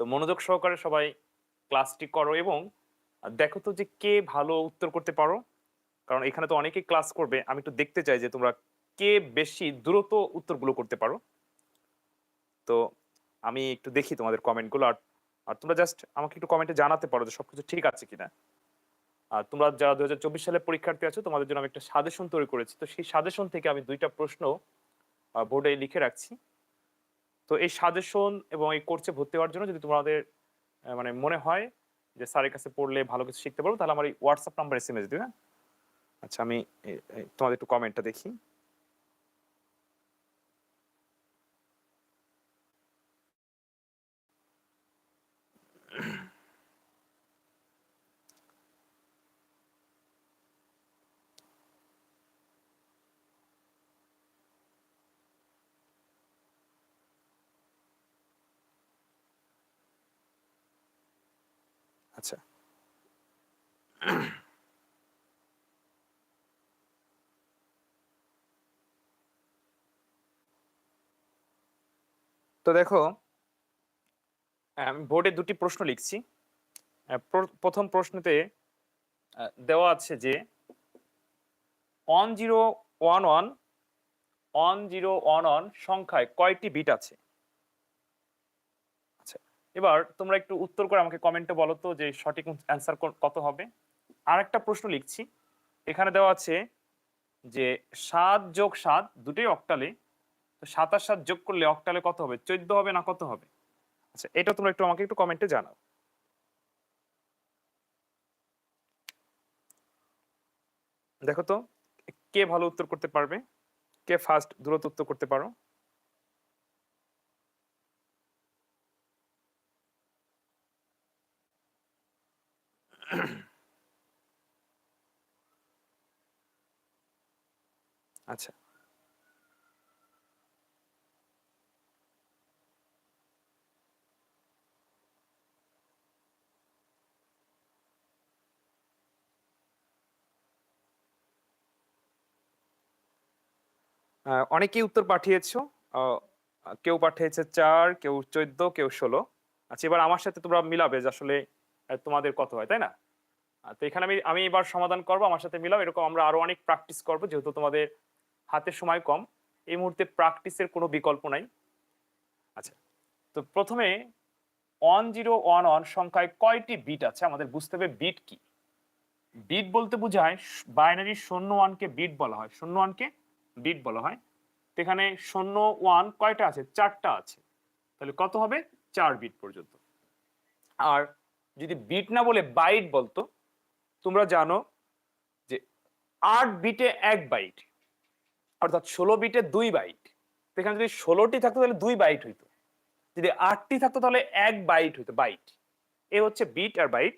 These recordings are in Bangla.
তো মনোযোগ সহকারে সবাই ক্লাসটি করো এবং দেখো তো যে কে ভালো উত্তর করতে পারো। কারণ এখানে তো অনেকেই ক্লাস করবে। আমি একটু দেখতে চাই যে তোমরা কে বেশি দ্রুত উত্তরগুলো করতে পারো। তো আমি একটু দেখি তোমাদের কমেন্টগুলো। আর আর তোমরা জাস্ট আমাকে একটু কমেন্টে জানাতে পারো যে সবকিছু ঠিক আছে কিনা। আর তোমরা যারা দু হাজার চব্বিশ সালের পরীক্ষার্থী আছো, তোমাদের জন্য আমি একটা সাজেশন তৈরি করেছি। তো সেই সাজেশন থেকে আমি দুইটা প্রশ্ন বোর্ডে লিখে রাখছি। তো এই সাজেশন এবং এই কোর্সে ভর্তি হওয়ার জন্য যদি তোমাদের মানে মনে হয় যে স্যারের কাছে পড়লে ভালো কিছু শিখতে পারব, তাহলে আমার এই WhatsApp number S M S দিবে আচ্ছা আমি তোমাদের একটু কমেন্টটা দেখি। আচ্ছা। তো দেখো আমি বোর্ডে দুটি প্রশ্ন লিখছি। প্র- প্রথম প্রশ্নতে দেওয়া আছে যে one zero one one one zero one one সংখ্যায় কয়টি বিট আছে? এবার তোমরা একটু উত্তর করে আমাকে কমেন্টে বলো তো যে সঠিক অ্যান্সার কত হবে। আর একটা প্রশ্ন লিখছি। এখানে দেওয়া আছে যে সাত যোগ সাত দুটোই অক্টালে তো সাত আর সাত যোগ করলে অক্টালে কত হবে? চোদ্দ হবে না কত হবে? আচ্ছা এটা তোমরা একটু আমাকে একটু কমেন্টে জানাও। দেখো তো, কে ভালো উত্তর করতে পারবে? কে ফার্স্ট দ্রুত উত্তর করতে পারো? আচ্ছা। অনেকেই উত্তর পাঠিয়েছো। কেউ পাঠিয়েছে চার, কেউ চোদ্দ, কেউ ষোলো। আচ্ছা এবার আমার সাথে তোমরা মিলাবে যে আসলে তোমাদের কত হয়, তাই না? তো এখানে আমি আমি এবার সমাধান করব, আমার সাথে মিলাও, এরকম আমরা আরও অনেক প্র্যাকটিস করব, যেহেতু তোমাদের হাতে সময় কম। এই মুহূর্তে প্র্যাকটিসের কোনো বিকল্প নাই। আচ্ছা তো প্রথমে ওয়ান জিরো ওয়ান ওয়ান সংখ্যায় কয়টি বিট আছে? আমাদের বুঝতে হবে বিট কি? বিট বলতে বোঝায় বাইনারি শূন্য ওয়ানকে বিট বলা হয়। শূন্য ওয়ানকে বিট বলা হয়। তো এখানে শূন্য ওয়ান কয়টা আছে? চারটা আছে। তাহলে কত হবে? চার বিট পর্যন্ত। আর যদি বিট না বলে বাইট বলতো, তোমরা জানো যে আট বিটে এক বাইট অর্থাৎ ষোলো বিটে দুই বাইট এখানে যদি ষোলোটি থাকতো তাহলে দুই বাইট হইতো। যদি আটটি থাকতো তাহলে এক বাইট হইতো বাইট এ হচ্ছে বিট আর বাইট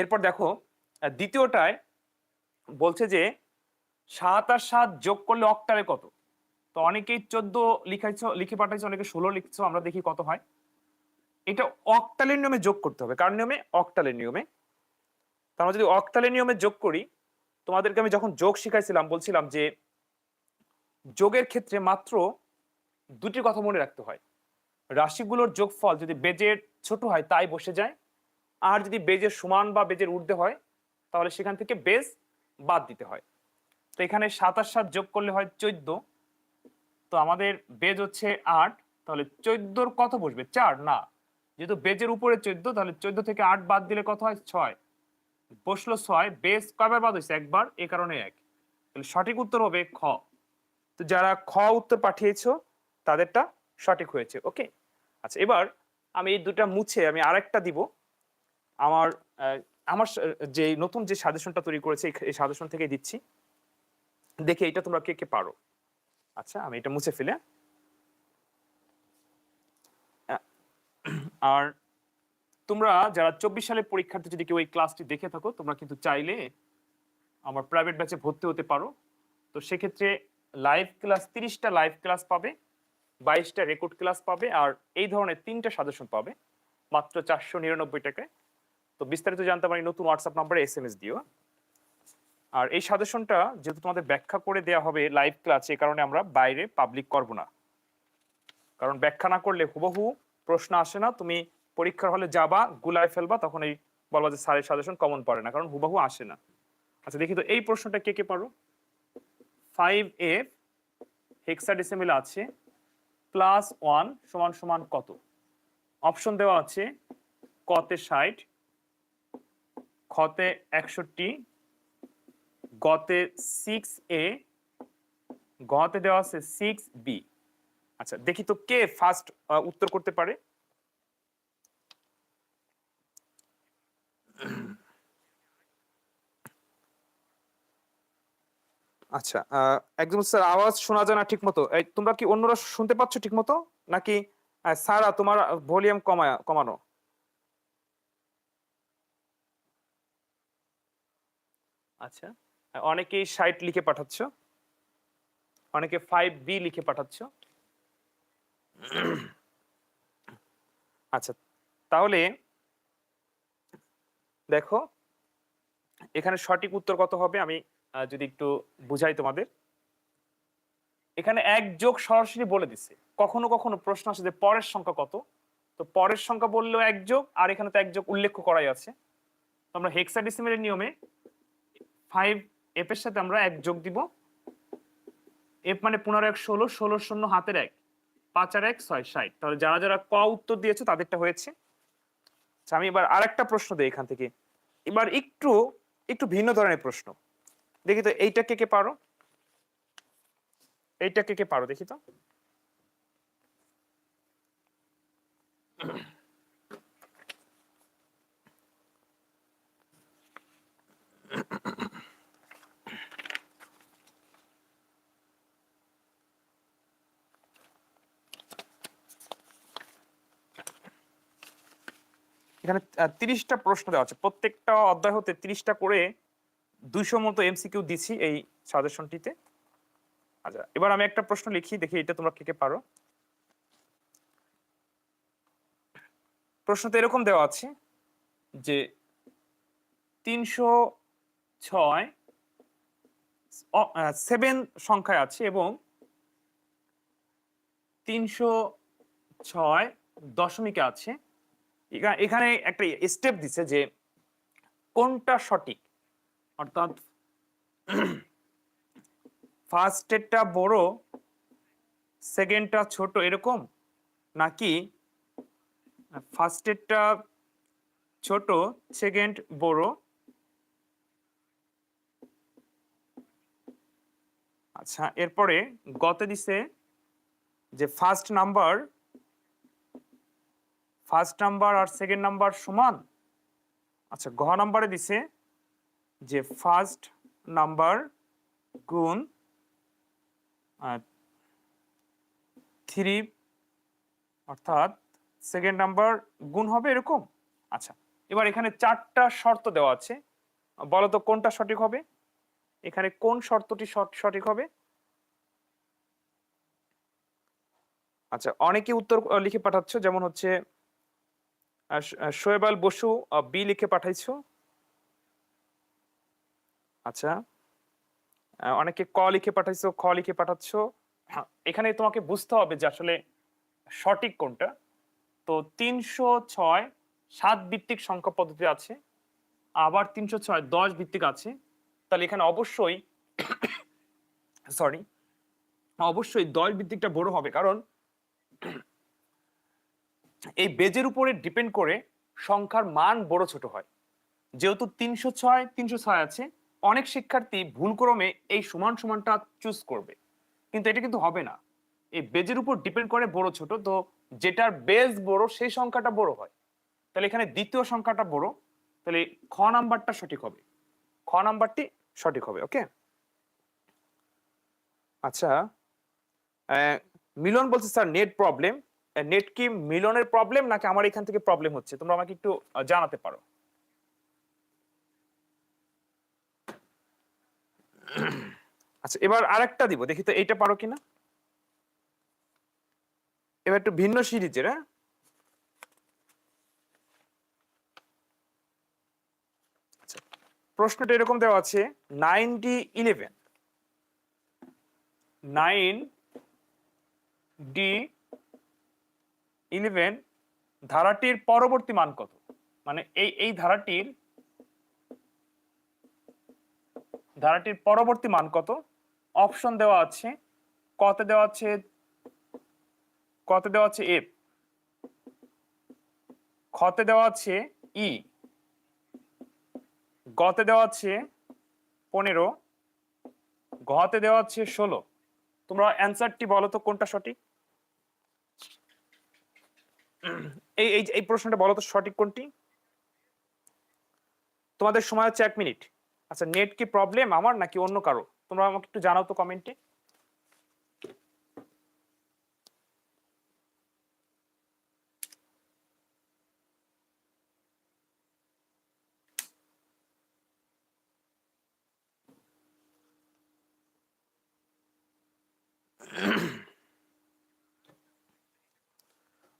এরপর দেখো দ্বিতীয়টায় বলছে যে সাত আর সাত যোগ করলে অক্টালে কত? তো অনেকেই চোদ্দ লিখাইছো, লিখে পাঠাইছো, অনেকে ষোলো লিখছো, আমরা দেখি কত হয়। এটা অক্টালের নিয়মে যোগ করতে হবে। কার নিয়মে? অক্টালের নিয়মে তো আমরা যদি অক্টালের নিয়মে যোগ করি, তোমাদেরকে আমি যখন যোগ শিখাইছিলাম, বলছিলাম যে যোগের ক্ষেত্রে মাত্র দুটি কথা মনে রাখতে হয়। রাশিগুলোর যোগফল যদি বেজের ছোট হয়, তাই বসে যায়। আর যদি বেজের সমান বা বেজের ঊর্ধ্বে হয়, তাহলে সেখান থেকে বেজ বাদ দিতে হয়। তো এখানে সাতাশ সাত যোগ করলে হয় চোদ্দ। তো আমাদের বেজ হচ্ছে আট, তাহলে চোদ্দোর কত বসবে? চার, না। যেহেতু বেজের উপরে চোদ্দ, তাহলে চোদ্দ থেকে আট বাদ দিলে কত হয়? ছয়। বসল ছয়, বেজ কয়বার বাদ হয়েছে? একবার, এ কারণে এক। তাহলে সঠিক উত্তর হবে খ। তো যারা খ উত্তর পাঠিয়েছো, তাদেরটা সঠিক হয়েছে, ওকে? আচ্ছা এবার আমি এই দুটা মুছে আমি আরেকটা দিব। আমার আমার যে নতুন যে সাজেশনটা তৈরি করেছে, এই সাজেশন থেকে দিচ্ছি। দেখে এটা তোমরা কে কে পারো? আচ্ছা আমি এটা মুছে ফেলে। আর তোমরা যারা চব্বিশ সালের পরীক্ষার্থী যদি কেউ এই ক্লাসটি দেখে থাকো, তোমরা কিন্তু চাইলে আমার প্রাইভেট ব্যাচে ভর্তি হতে পারো। তো সেক্ষেত্রে লাইভ ক্লাস তিরিশটা লাইভ ক্লাস পাবে, বাইশটা রেকর্ড ক্লাস পাবে আর এই ধরনের তিনটা সাজেশন পাবে। মাত্র চারশো নিরানব্বই টাকায়। তো বিস্তারিত জানতে পারি নতুন হোয়াটসঅ্যাপ নাম্বারে এস এম এস দিও। আর এই সাজেশনটা যেহেতু তোমাদের ব্যাখ্যা করে দেওয়া হবে লাইভ ক্লাসে কারণে আমরা বাইরে পাবলিক করব না। কারণ ব্যাখ্যা না করলে হুবহু প্রশ্ন আসে না, তুমি পরীক্ষার হলে যাবা, গুলায় ফেলবা, তখন এই বলবা যে স্যারের সাজেশন কমন পড়ে না, কারণ হুবহু আসে না। আচ্ছা দেখি তো, এই প্রশ্নটা কে কে পারো? ফাইভ এ হেক্সা হেক্সাডেসিমেল আছে প্লাস ওয়ান সমান সমান কত? অপশন দেওয়া আছে, কতে ষাট খতে একষট্টি, গতে সিক্স এ গতে দেওয়া আছে সিক্স বি আচ্ছা দেখি তো কে ফার্স্ট উত্তর করতে পারে। আচ্ছা একদম স্যার, আওয়াজ শোনা যায় না ঠিক মতো তোমরা কি অন্যরা শুনতে পাচ্ছ ঠিক মতো নাকি সারা তোমার ভলিউম কমায়, কমানো? আচ্ছা অনেকেই ষাট লিখে পাঠাচ্ছ। অনেকে ফাইভ বি লিখে পাঠাচ্ছ। আচ্ছা তাহলে দেখো, এখানে সঠিক উত্তর কত হবে? আমি যদি একটু বুঝাই তোমাদের। এখানে এক যোগ সরাসরি বলে দিছে। কখনো কখনো প্রশ্ন আসে যে পরের সংখ্যা কত? তো পরের সংখ্যা বললেও এক যোগ, আর এখানে তো এক যোগ উল্লেখ করাই আছে। আমরা হেক্সাডেসিমেলের নিয়মে ফাইভ এফ এর সাথে আমরা এক যোগ দিব। এফ মানে পনেরো এক, ষোলো ষোলো শূন্য হাতের এক। পাঁচ আর এক ছয় ষাট। তাহলে যারা যারা ক উত্তর দিয়েছে তাদেরটা হয়েছে। আচ্ছা আমি এবার আরেকটা প্রশ্ন দিই এখান থেকে। এবার একটু একটু ভিন্ন ধরনের প্রশ্ন। দেখি তো, এইটা কে কে পারো? এইটা কে কে পারো, দেখি তো। এখানে তিরিশটা প্রশ্ন দেওয়া আছে। প্রত্যেকটা অধ্যায় হতে তিরিশটা করে দুইশো মতো এমসিকিউ দিছি এই সাজেশনটিতে আচ্ছা এবার আমি একটা প্রশ্ন লিখি, দেখি এটা তোমরা কে কে পারো। প্রশ্নতে এরকম দেওয়া আছে যে তিনশো ছয় সেভেন সংখ্যায় আছে এবং তিনশো ছয় দশমিকে আছে। এখানে একটা স্টেপ দিছে যে কোনটা সঠিক? অর্থাৎ ফার্স্টেরটা বড় সেকেন্ডটা ছোট এরকম? নাকি ফার্স্টেরটা ছোট সেকেন্ড বড়? আচ্ছা এরপরে গতে দিছে যে ফার্স্ট নাম্বার ফার্স্ট নাম্বার আর সেকেন্ড নাম্বার সমান? আচ্ছা ঘ নাম্বারে দিছে যে ফার্স্ট নাম্বার গুণ থ্রি অর্থাৎ সেকেন্ড নাম্বার গুণ হবে এরকম? আচ্ছা এবার এখানে চারটা শর্ত দেওয়া আছে। বলো তো কোনটা সঠিক হবে? এখানে কোন শর্তটি সঠ- সঠিক হবে? আচ্ছা অনেকে উত্তর লিখে পাঠাচ্ছ, যেমন হচ্ছে শোয়েব আল বসু বি লিখে পাঠাইছো? আচ্ছা। অনেকে ক লিখে পাঠাইছো খ লিখে পাঠাচ্ছ। হ্যাঁ, এখানে তোমাকে বুঝতে হবে যে আসলে সঠিক কোনটা। তো তিনশো ছয় সাত ভিত্তিক সংখ্যা পদ্ধতি আছে আবার তিনশো ছয় দশ ভিত্তিক আছে। তাহলে এখানে অবশ্যই সরি অবশ্যই দশ ভিত্তিকটা বড় হবে কারণ এই বেজের উপরে ডিপেন্ড করে সংখ্যার মান বড় ছোট হয়। যেহেতু তিনশো ছয় তিনশো ছয় আছে, অনেক শিক্ষার্থী ভুলক্রমে এই সমান সমানটা চুজ করবে। কিন্তু এটা কিন্তু হবে না। এই বেজের উপর ডিপেন্ড করে বড় ছোট, তো যেটার বেজ বড় সেই সংখ্যাটা বড় হয়। তাহলে এখানে দ্বিতীয় সংখ্যাটা বড়, তাহলে খ নাম্বারটা সঠিক হবে। খ নাম্বারটি সঠিক হবে ওকে আচ্ছা মিলন বলছে, স্যার নেট প্রবলেম নেট কি মিলনের প্রবলেম নাকি আমার এখান থেকে প্রবলেম হচ্ছে? তোমরা আমাকে একটু জানাতে পারো। আচ্ছা এবার আরেকটা দিব দেখি তো এইটা পারো কিনা? এবার একটু ভিন্ন সিরিজের হ্যাঁ? আচ্ছা, প্রশ্নটা এরকম দেওয়া আছে nine D eleven nine D eleven ধারাটির পরবর্তী মান কত? মানে এই এই ধারাটির ধারাটির পরবর্তী মান কত? অপশন দেওয়া আছে, কতে দেওয়া আছে, কতে দেওয়া আছে এফ খতে দেওয়া আছে ই গতে দেওয়া আছে পনেরো, ঘতে দেওয়া আছে ষোলো। তোমরা অ্যান্সারটি বলো তো কোনটা সঠিক? এই এই এই প্রশ্নটা বলো তো সঠিক কোনটি? তোমাদের সময় হচ্ছে এক মিনিট। আচ্ছা নেট কি প্রবলেম আমার নাকি অন্য কারও? তোমরা আমাকে একটু জানাও তো কমেন্টে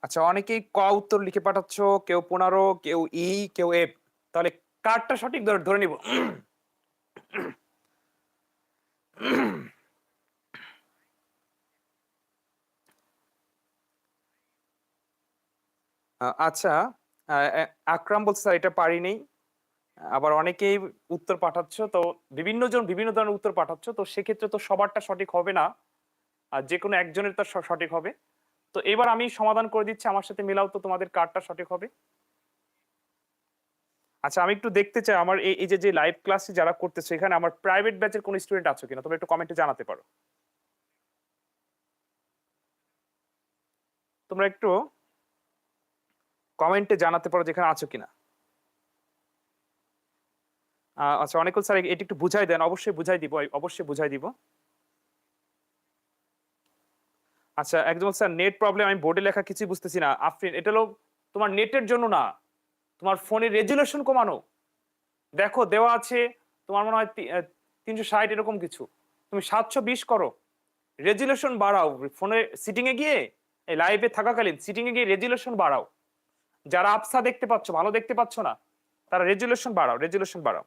আচ্ছা অনেকেই ক উত্তর লিখে পাঠাচ্ছ, কেউ পনেরো, কেউ ই, কেউ এফ। তাহলে কারটা সঠিক ধরে ধরে নিব। আচ্ছা আকরাম বলছে, স্যার, এটা পারিনি আবার অনেকেই উত্তর পাঠাচ্ছ, তো বিভিন্ন জন বিভিন্ন ধরনের উত্তর পাঠাচ্ছ, তো সেক্ষেত্রে তো সবারটা সঠিক হবে না। আর যে কোনো একজনের তো সঠিক হবে। তো এবার আমি সমাধান করে দিচ্ছি, আমার সাথে মিলাও তো তোমাদের কার্ডটা সঠিক হবে। আচ্ছা আমি একটু দেখতে চাই, আমার এই যে যে লাইভ ক্লাসে যারা করতেছে, এখানে আমার প্রাইভেট ব্যাচের কোনো স্টুডেন্ট আছে কিনা? তোমরা একটু কমেন্টে জানাতে পারো। তোমরা একটু কমেন্টে জানাতে পারো যেখানে আছো কিনা। আচ্ছা অনেক স্যার এটি একটু বুঝাই দেন, অবশ্যই বুঝাই দিব, অবশ্যই বুঝাই দিব। আচ্ছা একদম স্যার নেট প্রবলেম আমি বোর্ডে লেখা কিছুই বুঝতেছি না। আফরিন, এটা হলো তোমার নেটের জন্য না। তোমার ফোনের রেজুলেশন কমানো। দেখো, দেওয়া আছে তোমার মনে হয় তিনশো ষাট এরকম কিছু। তুমি সাতশো বিশ করো। রেজুলেশন বাড়াও। ফোনে সিটিংয়ে গিয়ে, এই লাইভে থাকাকালীন সিটিংয়ে গিয়ে রেজুলেশন বাড়াও। যারা আপসা দেখতে পাচ্ছ, ভালো দেখতে পাচ্ছ না, তারা রেজুলেশন বাড়াও রেজুলেশন বাড়াও।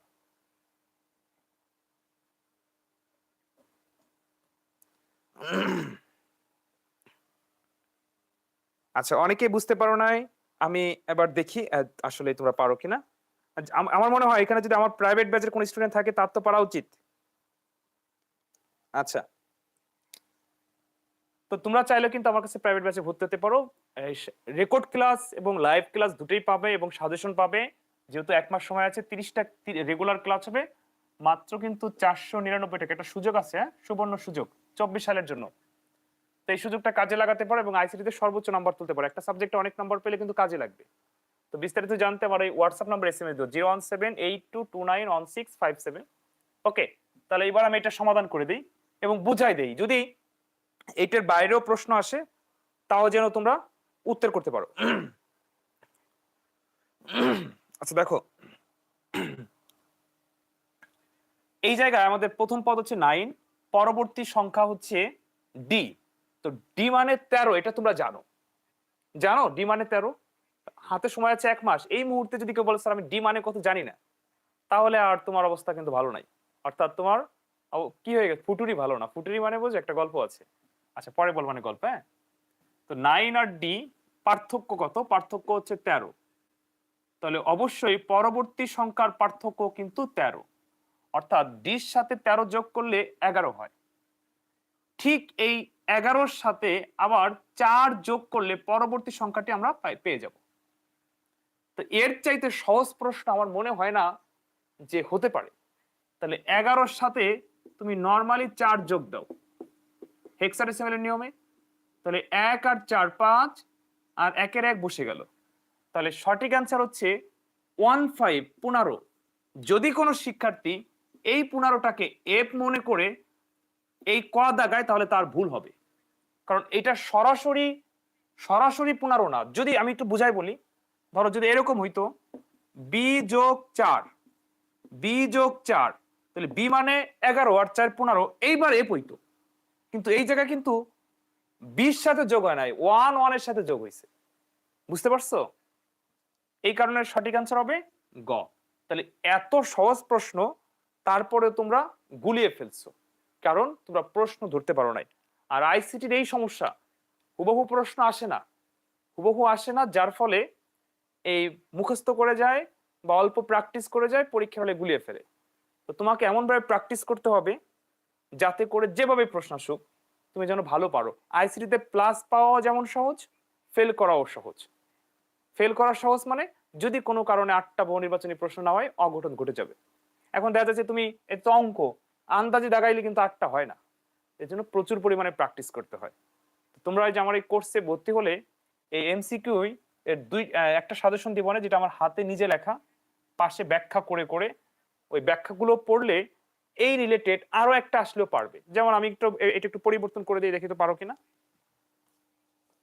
আচ্ছা অনেকেই বুঝতে পারো নাই, আমি এবার দেখি আসলে তোমরা পারো কিনা। আমার মনে হয় এখানে যদি আমার প্রাইভেট ব্যাচের কোন স্টুডেন্ট থাকে, তার তো পারা উচিত। আচ্ছা। তো তোমরা চাইলে কিন্তু আমার কাছে প্রাইভেট ব্যাচে ভর্তি হতে পারো। রেকর্ড ক্লাস এবং লাইভ ক্লাস দুটোই পাবে এবং সাজেশন পাবে। যেহেতু এক মাস সময় আছে, তিরিশটা রেগুলার ক্লাস হবে। মাত্র কিন্তু চারশো নিরানব্বই টাকা। একটা সুযোগ আছে হ্যাঁ? সুবর্ণ সুযোগ, চব্বিশ সালের জন্য। তো এই সুযোগটা কাজে লাগাতে পারো এবং আইসিটিতে সর্বোচ্চ নাম্বার তুলতে পারো। একটা সাবজেক্টে অনেক নাম্বার পেলে কিন্তু কাজে লাগবে। তো বিস্তারিত জানতে আমার এই WhatsApp number S M S zero one seven eight two two nine one six five seven okay তাহলে এবার আমি এটা সমাধান করে দিই এবং বুঝাই দেই। যদি এইটার বাইরেও প্রশ্ন আসে, তাও যেন তোমরা উত্তর করতে পারো। আচ্ছা দেখো। এই জায়গায় আমাদের প্রথম পদ হচ্ছে নাইন পরবর্তী সংখ্যা হচ্ছে ডি তো ডি মানে তেরো, এটা তোমরা জানো। জানো? ডি মানে তেরো? হাতে সময় আছে এক মাস। এই মুহূর্তে যদি কেউ বলে, স্যার, আমি ডি মানে কত জানি না, তাহলে আর তোমার অবস্থা কিন্তু ভালো নাই। অর্থাৎ তোমার কি হয়ে গেছে? ফুটুরি ভালো না। ফুটুরি মানে বোঝো, একটা গল্প আছে। আচ্ছা পরে বল মানে গল্প হ্যাঁ? তো নাইন আর ডি পার্থক্য কত? পার্থক্য হচ্ছে তেরো। তাহলে অবশ্যই পরবর্তী সংখ্যার পার্থক্য কিন্তু তেরো। অর্থাৎ ডির সাথে তেরো যোগ করলে এগারো হয়। ঠিক এই এগারোর সাথে আবার চার যোগ করলে পরবর্তী সংখ্যাটি আমরা পেয়ে যাব। তো এর চাইতে সহজ প্রশ্ন আমার মনে হয় না যে হতে পারে। তাহলে এগারোর সাথে তুমি নর্মালি চার যোগ দাও। হেক্সাডেসিমেলের নিয়মে। তাহলে এক আর চার পাঁচ আর একের এক বসে গেল। তাহলে সঠিক অ্যান্সার হচ্ছে ওয়ান ফাইভ পনেরো। যদি কোনো শিক্ষার্থী এই পনেরোটাকে এফ মনে করে এই ক দাগায় তাহলে তার ভুল হবে। কারণ এটা সরাসরি সরাসরি পনেরো না। যদি আমি একটু বুঝাই বলি, ধরো যদি এরকম হইতো বি যোগ চার বি যোগ চার, তাহলে বি মানে এগারো আর চার পনেরো, এইবার এফ হইতো। কিন্তু এই জায়গায় কিন্তু বির সাথে যোগ হয় নাই ওয়ান ওয়ানের সাথে যোগ হয়েছে বুঝতে পারছ? এই কারণে সঠিক আনসার হবে গ। তাহলে এত সহজ প্রশ্ন তারপরে তোমরা গুলিয়ে ফেলছো। কারণ তোমরা প্রশ্ন ধরতে পারো নাই। আর আইসিটির এই সমস্যা, হুবহু প্রশ্ন আসে না। হুবহু আসে না, যার ফলে এই মুখস্থ করে যায় বা অল্প প্র্যাকটিস করে যায় পরীক্ষা হলে গুলিয়ে ফেলে। তো তোমাকে এমনভাবে প্র্যাকটিস করতে হবে, যাতে করে যেভাবে প্রশ্ন আসুক, তুমি যেন ভালো পারো। আইসিটিতে প্লাস পাওয়া যেমন সহজ ফেল করাও সহজ। ফেল করা সহজ মানে যদি কোনো কারণে আটটা বহু নির্বাচনী প্রশ্ন না হয়, অঘটন ঘটে যাবে। এখন দেখা যাচ্ছে তুমি এত অঙ্ক আন্দাজে দাগাইলে কিন্তু আটটা হয় না। এর জন্য প্রচুর পরিমাণে প্র্যাকটিস করতে হয়। তোমরা যে আমার এই কোর্সে ভর্তি হলে এই এমসিকিউই এর দুই একটা সাজেশন দিব না যেটা আমার হাতে নিজে লেখা, পাশে ব্যাখ্যা করে করে ওই ব্যাখ্যাগুলো পড়লে এই রিলেটেড আরও একটা আসলেও পারবে। যেমন আমি একটু এটা একটু পরিবর্তন করে দিয়ে দেখি তো পারো কিনা?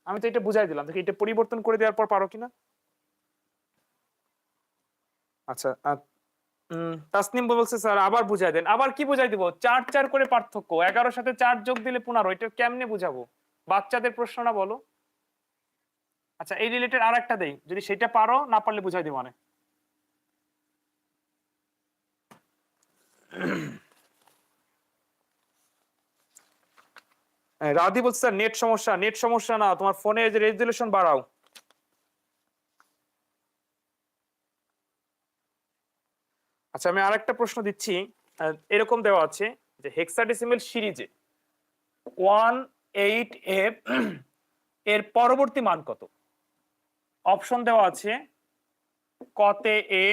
আমি তো এটা বুঝাই দিলাম। দেখি এটা পরিবর্তন করে দেওয়ার পর পারো কিনা? আচ্ছা তাসনিম বলছে, স্যার, আবার বুঝাই দেন। আবার কি বুঝাই দিব? চার চার করে পার্থক্য। এগারোর সাথে চার যোগ দিলে পনেরো, এটা কেমনে বুঝাবো? বাচ্চাদের প্রশ্ন না বলো। আচ্ছা এই রিলেটেড আর একটা দেই। যদি সেটা পারো, না পারলে বুঝাই দিব মানে। রাধি বলছে, স্যার নেট সমস্যা নেট সমস্যা না। তোমার ফোনে যে রেজুলেশন বাড়াও। আচ্ছা আমি আরেকটা প্রশ্ন দিচ্ছি। এরকম দেওয়া আছে যে হেক্সাডেসিমেল সিরিজে ওয়ান এইট এফ এর পরবর্তী মান কত? অপশন দেওয়া আছে কতে এ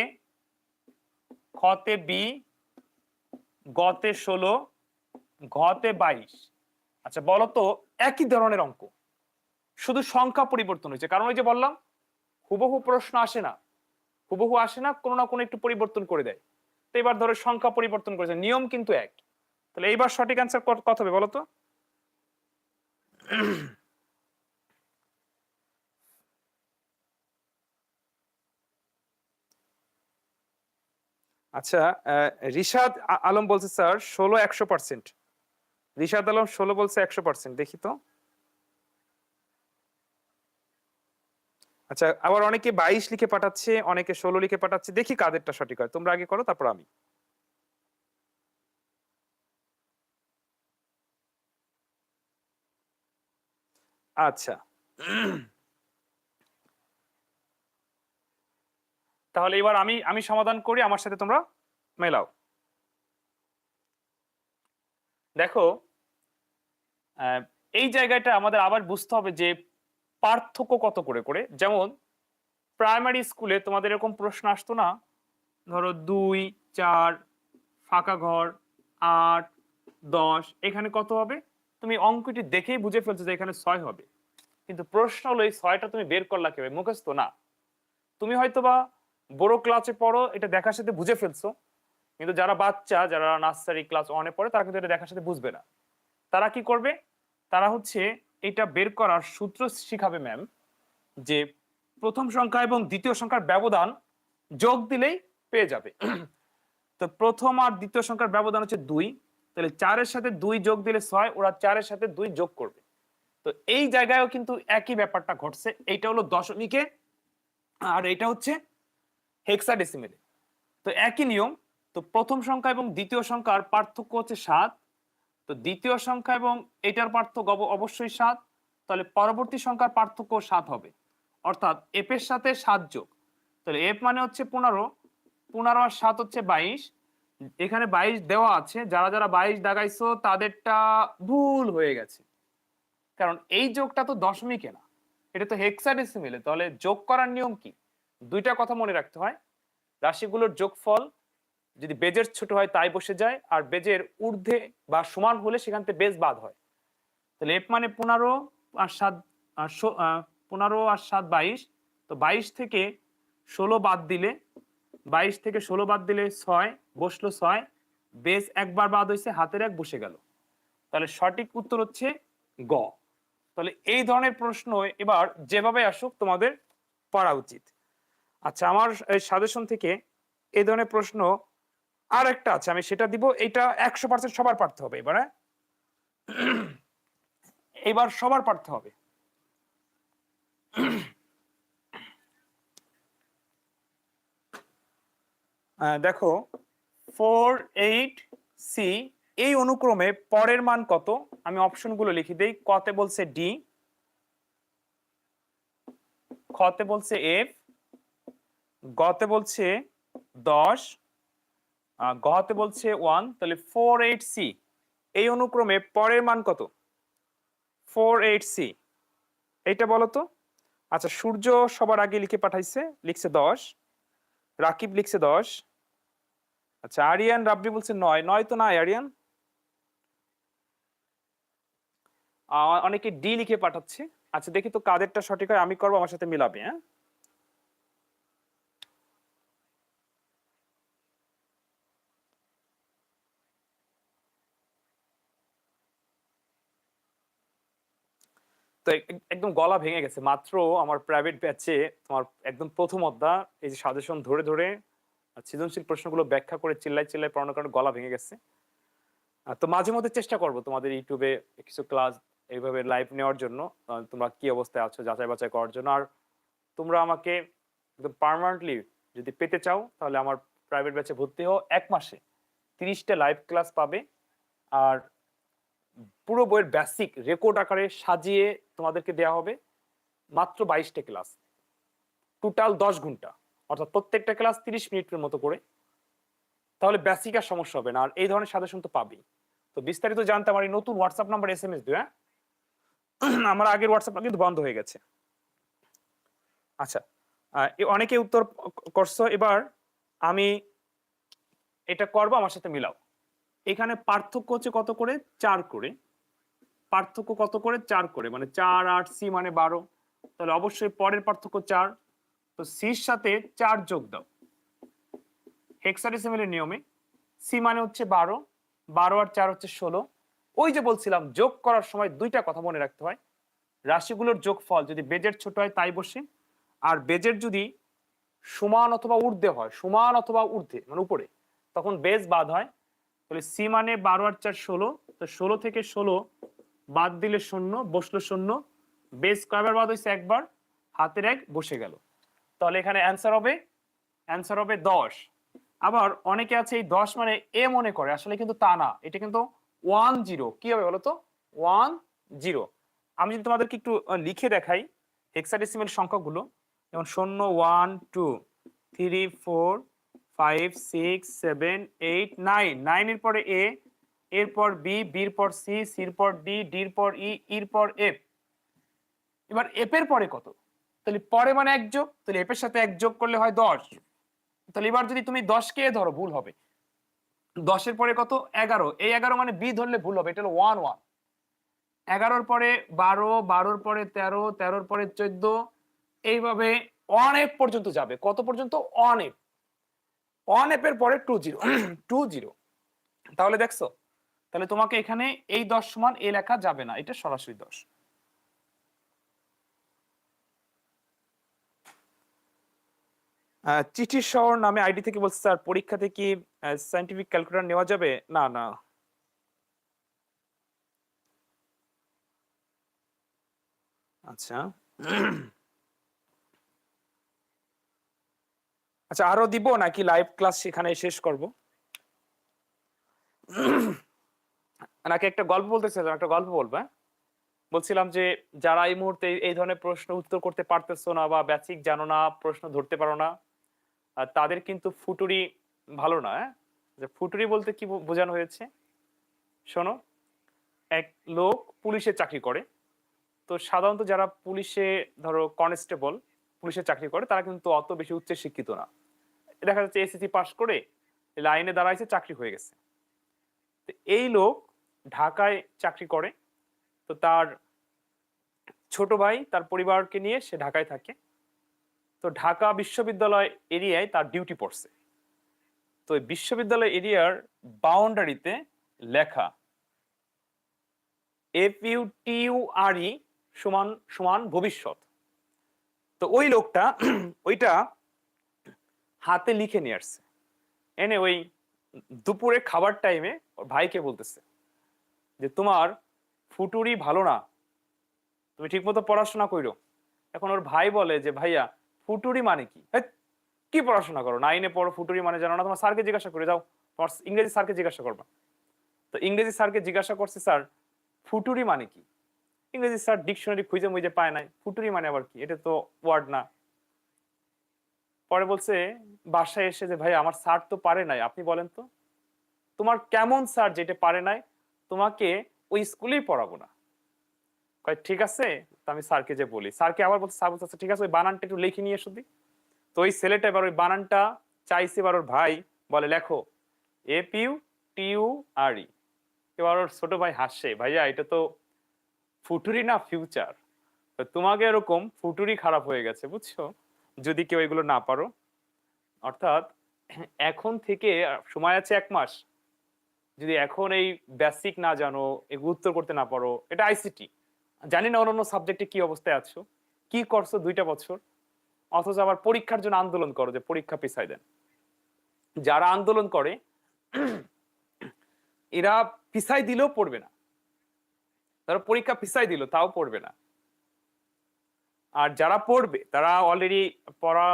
খতে বি, গতে ষোলো, ঘতে বাইশ। আচ্ছা বলতো একই ধরনের অঙ্ক। শুধু সংখ্যা পরিবর্তন হয়েছে। কারণ ওই যে বললাম, হুবহু প্রশ্ন আসে না। হুবহু আসে না, কোনো না কোনো একটু পরিবর্তন করে দেয়। তো এবার ধরো সংখ্যা পরিবর্তন করেছে, নিয়ম কিন্তু এক। তাহলে এইবার সঠিক অ্যান্সার কত হবে বলো তো? আচ্ছা রিশাদ আলম বলছে, স্যার, ষোলো একশো পার্সেন্ট রিশাদ আলম, ষোলো বলছে, একশো পার্সেন্ট দেখি তো। আচ্ছা আবার অনেকে বাইশ লিখে পাঠাচ্ছে, অনেকে ষোলো লিখে পাঠাচ্ছে। দেখি কাদেরটা সঠিক হয়। তোমরা আগে করো, তারপর আমি। আচ্ছা। তাহলে এবার আমি আমি সমাধান করি, আমার সাথে তোমরা মেলাও। দেখো এই জায়গাটা আমাদের আবার বুঝতে হবে যে পার্থক্য কত করে করে? যেমন প্রাইমারি স্কুলে তোমাদের এরকম প্রশ্ন আসতো না? ধরো দুই, চার, ফাঁকা ঘর, আট, দশ, এখানে কত হবে? তুমি অঙ্কটি দেখেই বুঝে ফেলছো যে এখানে ছয় হবে। কিন্তু প্রশ্ন হলো, এই ছয়টা তুমি বের করলা কেবে মুখস্থ? না। তুমি হয়তোবা বড় ক্লাসে পড়ো, এটা দেখার সাথে বুঝে ফেলছো। কিন্তু যারা বাচ্চা, যারা নার্সারি ক্লাস ওয়ানে পড়ে, তারা কিন্তু এটা দেখার সাথে বুঝবে না। তারা কি করবে? তারা হচ্ছে এটা বের করার সূত্র শিখাবে ম্যাম যে প্রথম সংখ্যা এবং দ্বিতীয় সংখ্যার ব্যবধান যোগ দিলেই পেয়ে যাবে। তো প্রথম আর দ্বিতীয় সংখ্যার ব্যবধান হচ্ছে দুই। তাহলে চারের সাথে দুই যোগ দিলে ছয়, ওরা চারের সাথে দুই যোগ করবে। তো এই জায়গায়ও কিন্তু একই ব্যাপারটা ঘটছে। এইটা হলো দশমিকে, আর এটা হচ্ছে হেক্সাডেসিমেলে তো একই নিয়ম, তো প্রথম সংখ্যা এবং দ্বিতীয় সংখ্যার পার্থক্য হচ্ছে সাত তো দ্বিতীয় সংখ্যা এবং এটার পার্থক্য অব- অবশ্যই সাত। তাহলে পরবর্তী সংখ্যার পার্থক্য সাত হবে। অর্থাৎ এফ এর সাথে সাত যোগ। তাহলে এফ মানে হচ্ছে পনেরো পনেরো আর সাত হচ্ছে বাইশ। এখানে বাইশ দেওয়া আছে। যারা যারা বাইশ দাগাইছো, তাদেরটা ভুল হয়ে গেছে। কারণ এই যোগটা তো দশমিকে না। এটা তো হেক্সাডেসিমেলে তাহলে যোগ করার নিয়ম কি? দুইটা কথা মনে রাখতে হয়। রাশিগুলোর যোগফল যদি বেজের ছোট হয় তাই বসে যায়, আর বেজের ঊর্ধ্বে বা সমান হলে সেখান থেকে বেজ বাদ হয়। তাহলে এফ মানে পনেরো আর সাত পনেরো আর সাত বাইশ। তো বাইশ থেকে ষোলো বাদ দিলে, বাইশ থেকে ষোলো বাদ দিলে ছয়, বসল ছয়, বেজ একবার বাদ হয়েছে, হাতের এক বসে গেল। তাহলে সঠিক উত্তর হচ্ছে গ। তাহলে এই ধরনের প্রশ্ন এবার যেভাবে আসুক তোমাদের পড়া উচিত। আচ্ছা আমার সাজেশন থেকে এই ধরনের প্রশ্ন আর একটা আছে, আমি সেটা দিব, এটা একশো পার্সেন্ট সবার পারতে হবে এবার হ্যাঁ? এবার সবার পারতে হবে দেখো ফোর এইট সি এই অনুক্রমে পরের মান কত আমি অপশনগুলো লিখে দেই, কতে বলছে ডি খতে বলছে এফ গতে বলছে দশ গতে বলছে ওয়ান তাহলে ফোর এইট সি এই অনুক্রমে পরের মান কত? ফোর এইট সি এইটা বলো তো। আচ্ছা সূর্য সবার আগে লিখে পাঠাইছে, লিখছে দশ, রাকিব লিখছে দশ। আচ্ছা আরিয়ান, রাব্বি বলছে নয় নয় তো নাই, আরিয়ান? অনেকে ডি লিখে পাঠাচ্ছে। আচ্ছা দেখি তো কাদেরটা সঠিক হয়, আমি করব, আমার সাথে মিলাবে হ্যাঁ? তো এক- এক- একদম গলা ভেঙে গেছে। মাত্র আমার প্রাইভেট ব্যাচে তোমার একদম প্রথম অধ্যা এই যে সাজেশন ধরে ধরে সৃজনশীল প্রশ্নগুলো ব্যাখ্যা করে চিল্লাই চিল্লাই পড়ানোর কারণে গলা ভেঙে গেছে। তো মাঝে মধ্যে চেষ্টা করব তোমাদের ইউটিউবে কিছু ক্লাস এইভাবে লাইভ নেওয়ার জন্য তোমরা কি অবস্থায় আছো যাচাই বাছাই করার জন্য। আর তোমরা আমাকে একদম পার্মানেন্টলি যদি পেতে চাও, তাহলে আমার প্রাইভেট ব্যাচে ভর্তি হও। এক মাসে তিরিশটা লাইভ ক্লাস পাবে। আর পুরো বইয়ের বেসিক রেকর্ড আকারে সাজিয়ে তোমাদেরকে দেওয়া হবে মাত্র বাইশটা ক্লাস টোটাল দশ ঘণ্টা, অর্থাৎ প্রত্যেকটা ক্লাস তিরিশ মিনিটের মতো করে। তাহলে বেসিক আর সমস্যা হবে না, আর এই ধরনের সাজেশন তো পাবেই। তো বিস্তারিত জানতে আমার এই নতুন WhatsApp number S M S দিও হ্যাঁ? আমার আগের হোয়াটসঅ্যাপ কিন্তু বন্ধ হয়ে গেছে। আচ্ছা অনেকে উত্তর করছ, এবার আমি এটা করব, আমার সাথে মিলাও। এখানে পার্থক্য হচ্ছে কত করে? চার করে। পার্থক্য কত করে? চার করে। মানে চার, আট, সি মানে বারো। তাহলে অবশ্যই পরের পার্থক্য চার। তো সির সাথে চার যোগ দাও। হেক্সাডেসিমেলের নিয়মে সি মানে হচ্ছে বারো বারো আর চার হচ্ছে ষোলো। ওই যে বলছিলাম, যোগ করার সময় দুইটা কথা মনে রাখতে হয়। রাশিগুলোর যোগফল যদি বেজের ছোট হয়, তাই বসে। আর বেজের যদি সমান অথবা ঊর্ধ্বে হয়, সমান অথবা ঊর্ধ্বে মানে উপরে, তখন বেজ বাদ হয়। তাহলে সি মানে বারো আর চার ষোলো। তো ষোলো থেকে ষোলো বাদ দিলে শূন্য, বসল শূন্য। বেজ কয়বার বাদ হয়েছে একবার, হাতের এক বসে গেল। তাহলে এখানে অ্যান্সার হবে অ্যান্সার হবে দশ। আবার অনেকে আছে এই দশ মানে এ মনে করে, আসলে কিন্তু তা না। এটা কিন্তু ওয়ান জিরো কি হবে বলতো? ওয়ান জিরো আমি যদি তোমাদেরকে একটু লিখে দেখাই হেক্সাডেসিমেল সংখ্যাগুলো, যেমন শূন্য one two three four five six seven eight nine নাইনের পরে এ এরপর বি বির পর সি সির পর ডি ডির পর ই ইর পর এফ এবার এফ এর পরে কত? তাহলে পরে মানে এক যোগ, তাহলে এফ এর সাথে এক যোগ করলে হয় দশ। তাহলে এবার যদি তুমি দশকে ধরো, ভুল হবে। দশের পরে কত? এগারো। এই এগারো মানে বি ধরলে ভুল হবে, এটা হলো ওয়ান ওয়ান এগারোর পরে বারো, বারোর পরে তেরো, তেরোর পরে চোদ্দ, এইভাবে অন এফ পর্যন্ত যাবে। কত পর্যন্ত? অন এফ অন এর পরে টু জিরো টু জিরো তাহলে দেখছ, তাহলে তোমাকে এখানে এই দশ সমান এ লেখা যাবে না, এটা সরাসরি দশ। চিঠির শহর নামে আইডি থেকে বলছে, স্যার পরীক্ষাতে কি সাইন্টিফিক ক্যালকুলেটর নেওয়া যাবে? না না। আচ্ছা। আচ্ছা আরও দিব নাকি লাইভ ক্লাস সেখানে শেষ করব নাকি একটা গল্প বলতে চাইছিলাম, একটা গল্প বলব হ্যাঁ? বলছিলাম যে যারা এই মুহূর্তে এই- এই ধরনের প্রশ্ন উত্তর করতে পারতেছো না বা বেসিক জানো না, প্রশ্ন ধরতে পারো না তাদের কিন্তু ফুটুরি ভালো না হ্যাঁ? যে ফুটুরি বলতে কি বোঝানো হয়েছে শোনো, এক লোক পুলিশে চাকরি করে, তো সাধারণত যারা পুলিশে ধরো কনস্টেবল পুলিশে চাকরি করে, তারা কিন্তু অত বেশি উচ্চ শিক্ষিত না দেখা যাচ্ছে এসএসসি পাস করে লাইনে দাঁড়াইছে, চাকরি হয়ে গেছে। এই লোক ঢাকায় চাকরি করে। তো তার ছোট ভাই তার পরিবারকে নিয়ে সে ঢাকায় থাকে। তো ঢাকা বিশ্ববিদ্যালয় এরিয়ায় তার ডিউটি পড়ছে। তো বিশ্ববিদ্যালয় এরিয়ার বাউন্ডারিতে লেখা এফ ই সমান সমান ভবিষ্যৎ। তো ওই লোকটা, ওইটা হাতে লিখে নিয়ে আসছে। এনে ওই দুপুরে খাবার টাইমে ওর ভাইকে বলতেছে যে, তোমার ফুটুরি ভালো না। তুমি ঠিকমতো পড়াশোনা কইরো। এখন ওর ভাই বলে যে, ভাইয়া, ফুটুরি মানে কি? কি পড়াশোনা করো? নাইনে পড়ো, ফুটুরি মানে জানো না? তোমার স্যারকে জিজ্ঞাসা করে যাও। তোমার ইংরেজি স্যারকে জিজ্ঞাসা করবা। তো ইংরেজি স্যারকে জিজ্ঞাসা করছে, স্যার, ফুটুরি মানে কি? ইংরেজি স্যার ডিকশনারি খুঁজে মুজে পায় নাই। ফুটুরি মানে আবার কি? এটা তো ওয়ার্ড না। পরে বলছে বাসায় এসে যে ভাই আমার স্যার তো পারে নাই। আপনি বলেন তো। তোমার কেমন স্যার যেটা পারে নাই তোমাকে ওই স্কুলেই পড়াবো না। কয় ঠিক আছে তো আমি স্যারকে যে বলি। স্যারকে আবার বলতে স্যার বলছে "আচ্ছা, ঠিক আছে ওই বানানটা একটু লিখে নিয়ে এসো তো ওই ছেলেটা এবার ওই বানানটা চাইছে এবার ওর ভাই বলে লেখো এ পিউ টিউ আর ই। এবার ওর ছোট ভাই হাসছে ভাইয়া এটা তো ফুটুরি না ফিউচার? তোমাকে এরকম ফুটুরি খারাপ হয়ে গেছে বুঝছ? যদি কেউ এগুলো না পারো। অর্থাৎ এখন থেকে, সময় আছে এক মাস। যদি এখন এই বেসিক না জানো, এগুলো উত্তর করতে না পারো, এটা আইসিটি জানি না অন্যান্য সাবজেক্টে কি অবস্থায় আছো, কি করছ দুইটা বছর, অথচ আবার পরীক্ষার জন্য আন্দোলন করো, যে পরীক্ষা পিছাই দেন। যারা আন্দোলন করে, এরা পিছাই দিলেও পড়বে না। তারা পরীক্ষা পিছাই দিল, তাও পড়বে না। আর যারা পড়বে, তারা অলরেডি পড়া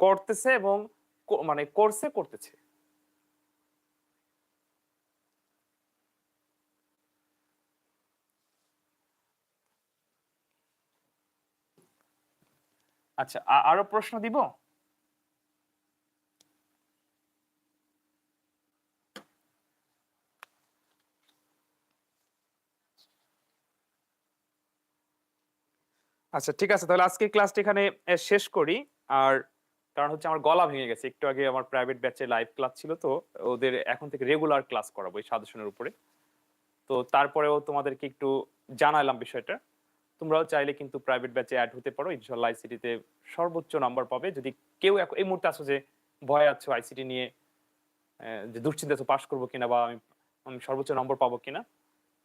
করতেছে এবং মানে কোর্সে করতেছে। আচ্ছা আরও প্রশ্ন দিব? আচ্ছা ঠিক আছে। তাহলে আজকে ক্লাসটা এখানে শেষ করি। আর কারণ হচ্ছে আমার গলা ভেঙে গেছে। একটু আগে আমার প্রাইভেট ব্যাচে লাইভ ক্লাস ছিল তো, ওদের এখন থেকে রেগুলার ক্লাস করাবো এই সাজেশনের উপরে। তো তারপরেও তোমাদেরকে একটু জানালাম বিষয়টা। তোমরাও চাইলে কিন্তু প্রাইভেট ব্যাচে অ্যাড হতে পারো। ইনশাল্লাহ আইসিটিতে সর্বোচ্চ নাম্বার পাবে। যদি কেউ এই মুহূর্তে আসো যে ভয় আছো আইসিটি নিয়ে যে দুশ্চিন্তা আছো পাশ করব কিনা বা আমি সর্বোচ্চ নম্বর পাবো কিনা,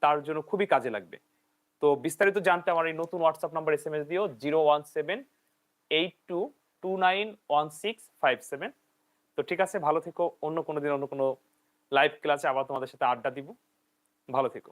তার জন্য খুবই কাজে লাগবে। তো বিস্তারিত জানতে আমার এই নতুন WhatsApp number S M S দিও zero one seven eight two two nine one six five seven তো ঠিক আছে, ভালো থেকো, অন্য কোনো দিন অন্য কোনো লাইভ ক্লাসে আবার তোমাদের সাথে আড্ডা দিব। ভালো থেকো।